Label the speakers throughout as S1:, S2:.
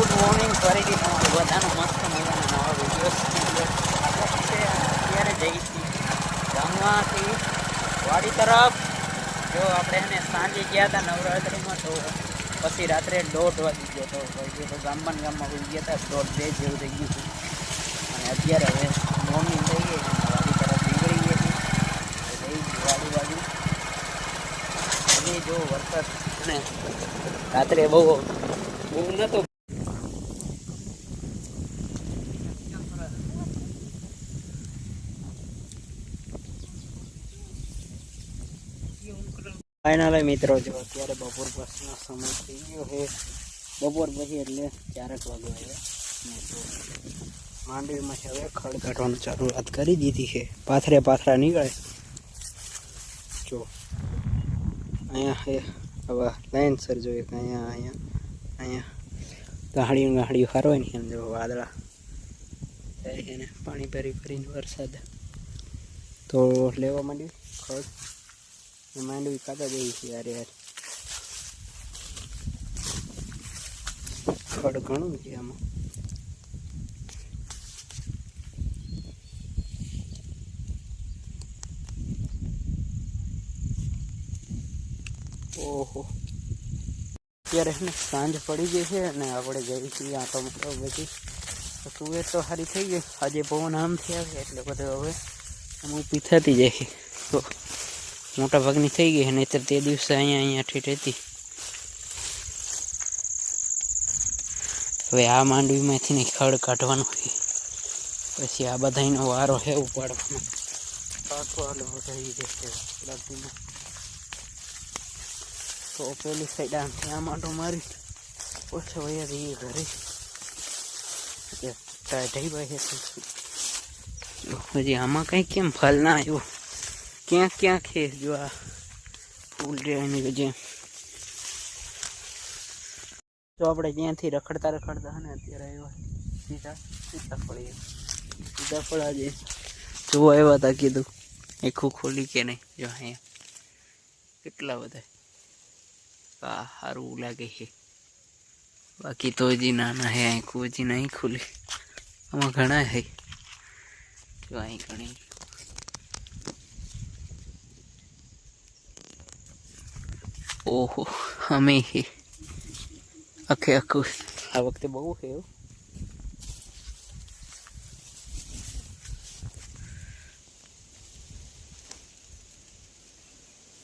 S1: Good morning ફરીથી તમારું બધાનો મસ્ત મજાનો નવા વીડિયો અત્યારે જઈ ગામમાંથી વાડી તરફ. જો આપણે એને સાંજે ગયા હતા નવરાત્રિમાં તો પછી રાત્રે દોઢ વાગી ગયો હતો. પછી તો ગામમાં ગામમાં ઉઈ ગયા હતા. દોઢ બે જેવું થઈ ગયું હતું. અને અત્યારે હવે મોર્નિંગ થઈ ગઈ વાડી તરફ નીકળી ગઈ હતી. જઈ વાડી વાડી. જો વરસાદ અને રાત્રે બહુ બહુ નતો ફાઇનલ મિત્રો, જો અત્યારે બપોર પછીનો સમય થઈ ગયો છે. બપોર પછી એટલે ચારક વાગે માંડવીમાં છે હવે ખડ કાઢવાનું શરૂઆત કરી દીધી છે. પાથરે પાથરા નીકળે. જો, અહીંયા હે હવે લાઈન સર જોઈએ કે અહીંયા અહીંયા અહીંયા. ગાહડીઓ ગાહડીઓ હારવાય ને એમ જો વાદળા. છે પાણી ભરી ભરીને વરસાદ. તો લેવા માંડ્યું ખડ? માંડવી ખાતા જઈએ છે યાર યાર. ખડ ઘણું છે આમાં. ઓહો. અત્યારે છે ને સાંજ પડી ગઈ છે અને આપણે જઈ છીએ આંટો મતલબ બધી. તુવેર તો સારી થઈ ગઈ. આજે પવન આમથી આવે એટલે બધું હવે આમ ઊભી થતી જાય છે તો મોટા ભાગની થઈ ગઈ નહીતર તે દિવસે અહીંયા અહીંયા ઠીઠ હતી. હવે આ માંડવીમાંથી ને ખડ કાઢવાનું છે. પછી આ બધાનો વારો છે ઉપાડવાનો. પાકો હાલો બધા ઈ જશે લગીમાં તો પેલી સાઈડ આમથી આ માટો મારી. ઓછા વયા જઈએ ઘરે. ઢાઈ ભાઈ હજી આમાં કંઈ કેમ ફલ ના આવ્યો? ક્યાંક ક્યાંક છે? જો આ ફૂલ રહેવાની જેમ તો આપણે ત્યાંથી રખડતા રખડતા ને અત્યારે આવ્યા સીધા સીતાફળ સીતાફળ આજે જોવા આવ્યા હતા કીધું. આખું ખોલી કે નહીં? જો અહીંયા કેટલા બધા. આ સારું લાગે છે. બાકી તો હજી નાના હે, આખું હજી નહીં ખુલી. આમાં ઘણા હે. જો અહીં ઘણી ઓહો અમે હે. આખે આખું. આ વખતે બહુ છે એવું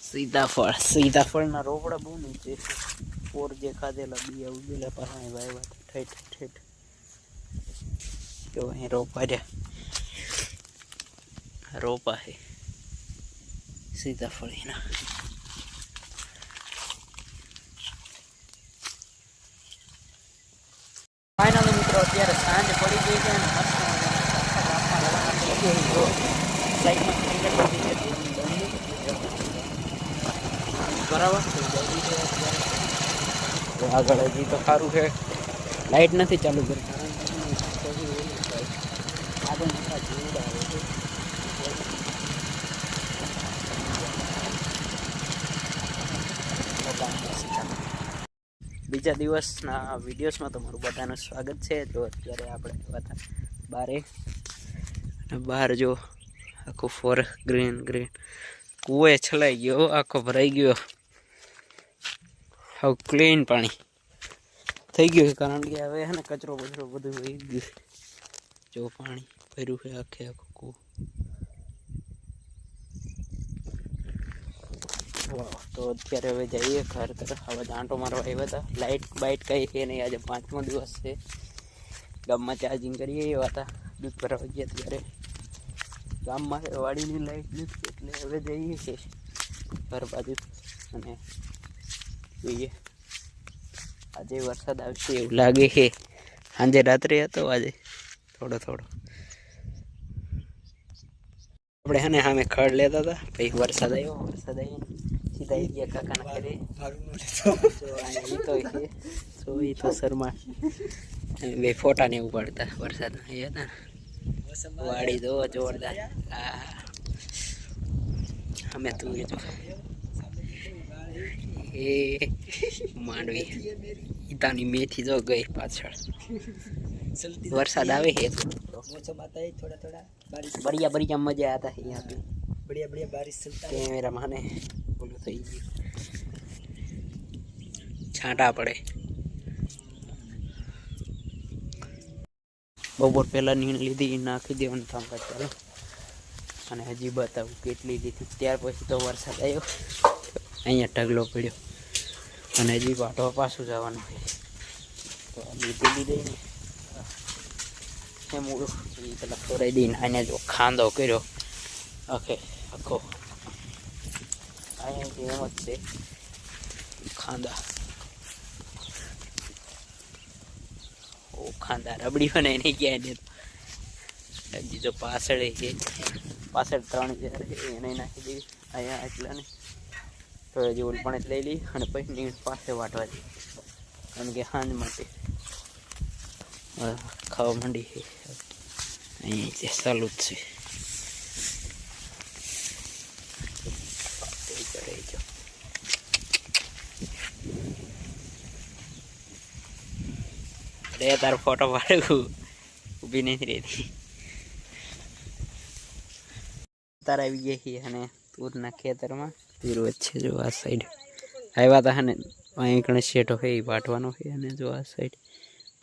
S1: સીતાફળ સીતાફળના રોપડા બહુ નીચે છે. પોર જે ખાધેલા બિયા ઉગેલા પાછા વાવ્યા ઠેઠ ઠેઠ. જો અહીં રોપા રહ્યા. રોપા છે સીતાફળીના ફાઇનલી મિત્રો અત્યારે સાંજ પડી ગઈ છે અને મસ્ત સાઈડમાં ક્રિકેટ બધી છે તેની બંધ બરાબર? આગળ હજી તો સારું છે. લાઈટ નથી ચાલુ કરી. કારણ કે પછી ઓલું થાય આગળ મોટા જીવડા આવે છે બીજા દિવસના વિડીયોઝમાં તમારું બધાનું સ્વાગત છે. તો અત્યારે આપણે હતા બારે. અને બહાર જો આખું ફોર ગ્રીન ગ્રીન કૂએ છલાઈ ગયો, આખો ભરાઈ ગયો. હવે ક્લીન પાણી. થઈ ગયું છે કારણ કે હવે હે ને કચરો બચરો બધું વહી ગયું જો પાણી ભર્યું છે આખે આખું કૂ તો અત્યારે હવે જઈએ ઘર તરફ. હવે આંટો મારવા આવ્યા હતા. લાઇટ બાઇટ કંઈ છે નહીં. આજે પાંચમો દિવસ છે. ગામમાં ચાર્જિંગ કરીએ એવા હતા. દૂધ ભરાવા ગયા ત્યારે ગામમાં વાડીની લાઇટ નથી એટલે હવે જઈએ છીએ ઘર બાજુ. અને જોઈએ. આજે વરસાદ આવશે એવું લાગે છે. સાંજે રાત્રે હતો આજે. થોડો થોડો. આપણે હે ને સામે ખડ લેતા હતા, પછી વરસાદ આવ્યો. વરસાદ આવ્યો સીધા આવી ગયા કાકાના ઘરે. બે ફોટા ને ઉપાડતા વરસાદના. એ હતા વાડી દો જોરદાર. હા અમે તું જો. એ માંડવી. ઈતાની મેથી જો ગઈ પાછળ. વરસાદ આવે હે
S2: મોસમ આતા હે થોડા થોડા બારિશ.
S1: બઢિયા બઢિયા મજા આતા હે યહાં પે
S2: બઢિયા બઢિયા બારિશ ચલતા હે
S1: મેરા માને બોલું થઈ ગયું. છાંટા પડે. બપોર પહેલાં નીણ લીધી નાખી દેવાનું કામ કરતા અને હજી બતાવું કેટલી લીધી. ત્યાર પછી તો વરસાદ આવ્યો. અહીંયા ઢગલો પડ્યો. અને હજી વાટવા પાછું જવાનું તો લીધી લીધી ને. એ મૂળું એ પેલા ખોરાઈ દઈને આને જો ખાંદો કર્યો. ઓકે આખો. અહીંયા એમ જ છે. ખાંદા ઓ ખાંદા રબડી પણ એને ક્યાંય ને હજી જો પાછળ છે. પાછળ ત્રણ એને નાખી દેવી અહીંયા એટલા ને. તો હજી ઓલ પણ જ લઈ લઈ અને પછી નીણ પાસે વાટવા કારણ કે હાંજ માટે. ખાવા માંડી છે. અહીં છે ચાલુ જ છે. રે તારો ફોટો પાડું. ઊભી નથી રહેતી. તારા આવી ગઈ અને તૂરના ખેતરમાં. તીર વચ્ચે જો આ સાઈડ આવ્યા હતા અને અહીં કણે શેઠો છે એ વાટવાનો છે અને જો આ સાઈડ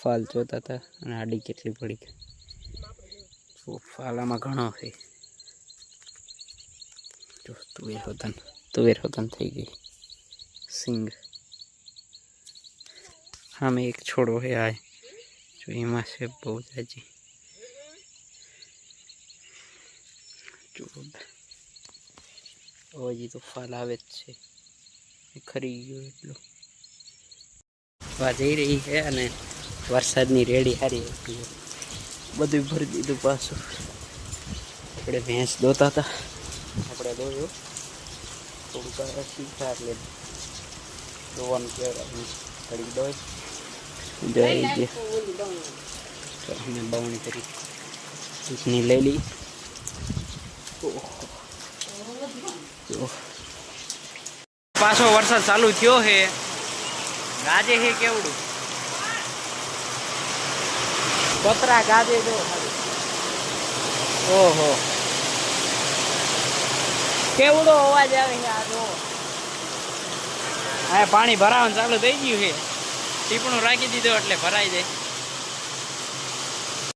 S1: ફાલ જોતા હતા અને આડી કેટલી પડી ફાલામાં ઘણો છે જો તુવેર હોતન તુવેર હોતન થઈ ગઈ. સિંગ. સામે એક છોડો છે આ. જો એમાં છે બહુ જાજી જોરદાર હજી તો ફાલ આવે જ છે. ખરી ગયો એટલો. વા જઈ રહી છે અને વરસાદની રેડી હારી હતી. બધું ભરી દીધું પાછું. આપણે ભેંસ દોતા હતા. આપણે દોયો. થોડુંક શીખા એટલે દોવાનું કહેવાય. કરી દોય જઈ ગયા. અમે બવણી કરી. ચૂંટણી લઈ લઈ. ઓહો. પાછો વરસાદ ચાલુ થયો છે ગાજે છે કેવડું? પતરા ગાજે જો ઓહો. કેવડો અવાજ આવે છે આ જો હા પાણી ભરાવાનું ચાલુ થઈ ગયું છે ટીપણું રાખી દીધું એટલે ભરાઈ જાય.